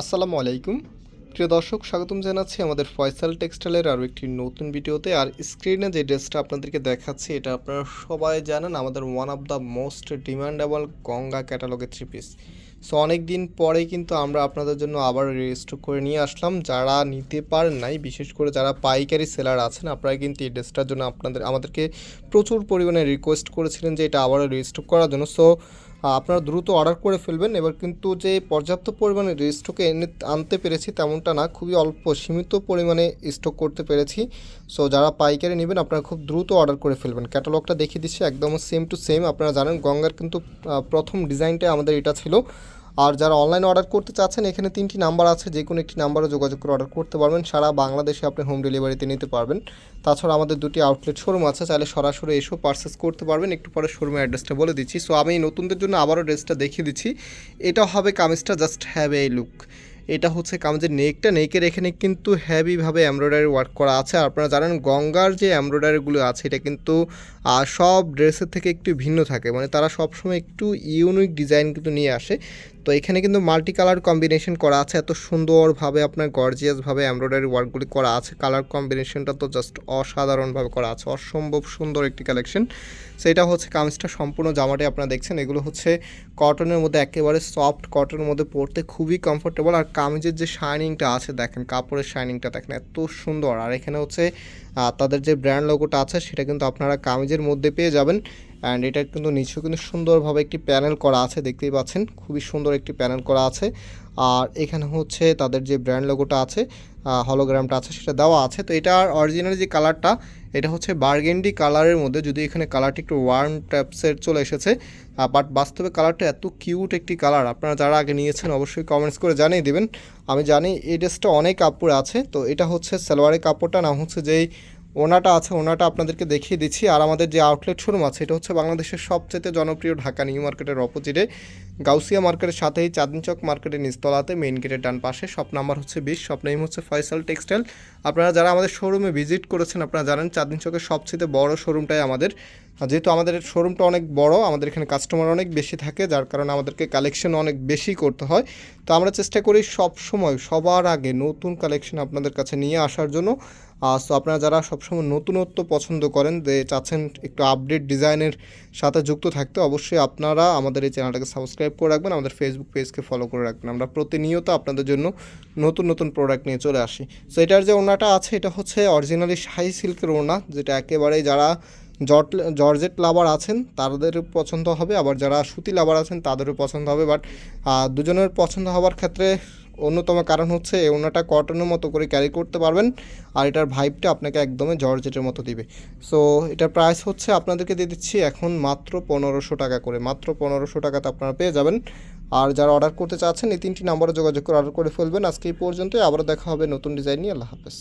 আসসালামু আলাইকুম। প্রিয় দর্শক, স্বাগতম জানাচ্ছি আমাদের ফয়সাল টেক্সটাইলের আরও একটি নতুন ভিডিওতে। আর স্ক্রিনে যে ড্রেসটা আপনাদেরকে দেখাচ্ছি, এটা আপনারা সবাই জানেন, আমাদের one of the most demandable Ganga ক্যাটালগের three piece so অনেক দিন পরে কিন্তু আমরা আপনাদের জন্য আবার রেজিস্টার করে নিয়ে আসলাম। যারা নিতে পারেন নাই, বিশেষ করে যারা পাইকারি সেলার আছেন আপনারা কিন্তু এই ড্রেসটার জন্য আপনাদের, আমাদেরকে প্রচুর পরিমাণে রিকোয়েস্ট করেছিলেন যে এটা আবারও রেজিস্টার করার জন্য। সো আপনারা দ্রুত অর্ডার করে ফেলবেন। এবার কিন্তু যে পর্যাপ্ত পরিমাণে স্টকে এনে আনতে পেরেছি তেমনটা না, খুবই অল্প সীমিত পরিমাণে স্টক করতে পেরেছি। সো যারা পাইকারি নেবেন, আপনারা খুব দ্রুত অর্ডার করে ফেলবেন। ক্যাটালগটা দেখিয়ে দিচ্ছি, একদম সেম টু সেম আপনারা জানেন গঙ্গার কিন্তু প্রথম ডিজাইনটা আমাদের এটা ছিল। আর যারা অনলাইনে অর্ডার করতে চাচ্ছেন, এখানে তিনটি নাম্বার আছে। যে কোনো একটি নাম্বারে যোগাযোগ করে অর্ডার করতে পারবেন। সারা বাংলাদেশে আপনি হোম ডেলিভারিতে নিতে পারবেন। তাছাড়া আমাদের দুটি আউটলেট শোরুম আছে। চাইলে সরাসরি এসেও পারচেস করতে পারবেন। একটু পরে শোরুমের অ্যাড্রেসটা বলে দিচ্ছি। সো আমি নতুনদের জন্য আবারও ড্রেসটা দেখিয়ে দিচ্ছি। এটা হবে কামিজটা জাস্ট হ্যাভ এ লুক এটা হচ্ছে কামিজের নেকটা। নেকের এখানে কিন্তু হ্যাভিভাবে এমব্রয়ডারি ওয়ার্ক করা আছে। আর আপনারা জানেন গঙ্গার যে এমব্রয়ডারিগুলো আছে, এটা কিন্তু আহ, সব ড্রেসের থেকে একটু ভিন্ন থাকে। মানে তারা সবসময় একটু ইউনিক ডিজাইন কিন্তু নিয়ে আসে। তো এখানে কিন্তু মাল্টি কালার কম্বিনেশন করা আছে। এত সুন্দরভাবে আপনার গর্জিয়াসভাবে এমব্রয়ডারি ওয়ার্কগুলি করা আছে। কালার কম্বিনেশনটা তো জাস্ট অসাধারণভাবে করা আছে। অসম্ভব সুন্দর একটি কালেকশন সেটা হচ্ছে কামিজটা সম্পূর্ণ জামাটি আপনারা দেখছেন। এগুলো হচ্ছে কটনের মধ্যে একেবারে সফট কটনের মধ্যে পরতে খুবই কমফোর্টেবল আর কামিজের যে শাইনিংটা আছে দেখেন কাপড়ের শাইনিংটা দেখেন এত সুন্দর। আর এখানে হচ্ছে তাদের যে ব্র্যান্ড লোগোটা আছে সেটা কিন্তু আপনারা কামিজের মধ্যে পেয়ে যাবেন। অ্যান্ড এটা কিন্তু নিচেও কিন্তু সুন্দরভাবে একটি প্যানেল করা আছে, দেখতেই পাচ্ছেন। খুবই সুন্দর একটি প্যানেল করা আছে। আর এখানে হচ্ছে তাদের যে ব্র্যান্ড লোগোটা আছে হলোগ্রামটা আছে, সেটা দেওয়া আছে। তো এটার অরিজিনাল যে কালারটা এটা হচ্ছে বার্গেন্ডি কালারের মধ্যে, যদি এখানে কালারটি একটু ওয়ার্ম টাইপসের চলে এসেছে বাট বাস্তবে কালারটা এত কিউট একটি কালার আপনারা যারা আগে নিয়েছেন অবশ্যই কমেন্টস করে জানিয়ে দেবেন। আমি জানি এই ড্রেসটা অনেক কাপড় আছে, তো এটা হচ্ছে সালোয়ারের কাপড়টা না হচ্ছে যেই ওনাটা আছে, ওনাটা আপনাদেরকে দেখিয়ে দিচ্ছি। আর আমাদের যে আউটলেট শোরুম আছে, এটা হচ্ছে বাংলাদেশের সবচেয়ে জনপ্রিয় ঢাকা নিউ মার্কেটের অপোজিটে গাউসিয়া মার্কেটের সাথেই চাঁদনি চক মার্কেটের নিচতলাতে মেইন গেটের ডান পাশে। শপ নাম্বার হচ্ছে বিশ শপ নেম হচ্ছে ফয়সাল টেক্সটাইল আপনারা যারা আমাদের শোরুমে ভিজিট করেছেন, আপনারা জানেন চাঁদনি চকের সবচেয়ে বড় শোরুমটাই আমাদের যেহেতু আমাদের শোরুমটা অনেক বড়, আমাদের এখানে কাস্টমার অনেক বেশি থাকে, যার কারণে আমাদেরকে কালেকশন অনেক বেশি করতে হয়। তো আমরা চেষ্টা করি সব সময় সবার আগে নতুন কালেকশন আপনাদের কাছে নিয়ে আসার জন্য। সো আপনারা যারা সবসময় নতুনত্ব পছন্দ করেন, যে চাচ্ছেন একটু আপডেট ডিজাইনের সাথে যুক্ত থাকতে, অবশ্যই আপনারা আমাদের এই চ্যানেলটাকে সাবস্ক্রাইব করে রাখবেন, আমাদের ফেসবুক পেজকে ফলো করে রাখবেন। আমরা প্রতিনিয়ত আপনাদের জন্য নতুন নতুন প্রোডাক্ট নিয়ে চলে আসি। সো এটার যে ওড়নাটা আছে, এটা হচ্ছে অরিজিনালি শাহি সিল্কের ওড়না, যেটা একেবারেই যারা জট জর্জেট লাভার আছেন, তাদের পছন্দ হবে। আবার যারা সুতি লাভার আছেন, তাদেরও পছন্দ হবে। বাট দুজনের পছন্দ হওয়ার ক্ষেত্রে অন্যতম কারণ হচ্ছে এই ওড়নাটা কটনের মতো করে ক্যারি করতে পারবেন আর এটার ভাইবটা আপনাকে একদমই জর্জেটের মতো দিবে। সো, এটার প্রাইস হচ্ছে আপনাদেরকে দিয়ে দিচ্ছি এখন মাত্র পনেরোশো টাকা করে। মাত্র পনেরোশো টাকাতে আপনারা পেয়ে যাবেন। আর যারা অর্ডার করতে চাচ্ছেন, এই তিনটি নাম্বারে যোগাযোগ করে অর্ডার করে ফেলবেন। আজকে এই পর্যন্তই। আবারও দেখা হবে নতুন ডিজাইন নিয়ে। আল্লাহ হাফেজ।